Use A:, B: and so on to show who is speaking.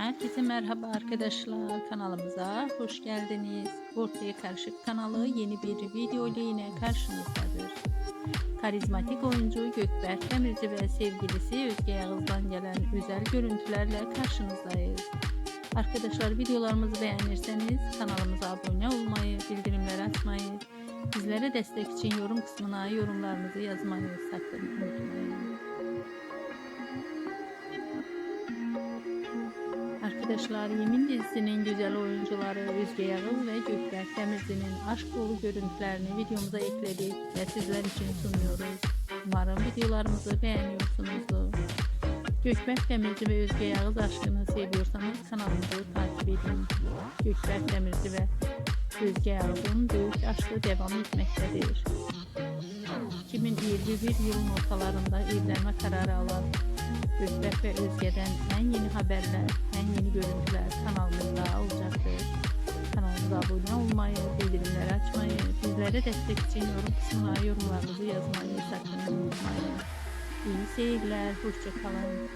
A: Herkese merhaba arkadaşlar kanalımıza hoş geldiniz. Ortaya Karışık kanalı yeni bir video ile yine karşınızdadır. Karizmatik oyuncu Gökberk Demirci ve sevgilisi Özge Yağız'dan gelen özel görüntülerle karşınızdayız. Arkadaşlar videolarımızı beğenirseniz kanalımıza abone olmayı, bildirimleri açmayı, bizlere destek için yorum kısmına yorumlarınızı yazmayı sakın unutmayın. Arkadaşlar Yemin dizisinin güzel oyuncuları Özge Yağız ve Gökberk Demirci'nin aşk dolu görüntülerini videomuza ekledik ve sizler için sunuyoruz. Umarım videolarımızı beğeniyorsunuzdur. Gökberk Demirci ve Özge Yağız aşkını seviyorsanız kanalımızı takip edin. Gökberk Demirci ve Özge Yağız'ın büyük aşkı devam etmektedir. 2021 yılın ortalarında evlenme kararı alan Gökberk ve Özge'den en yeni haberler, en yeni görüntüler kanalımızda olacaktır. Kanalımıza abone olmayı, bildirimleri açmayı, bizlere destek için yorum kısmına yorumlarınızı yazmayı sakın unutmayın. İyi seyirler, hoşçakalın.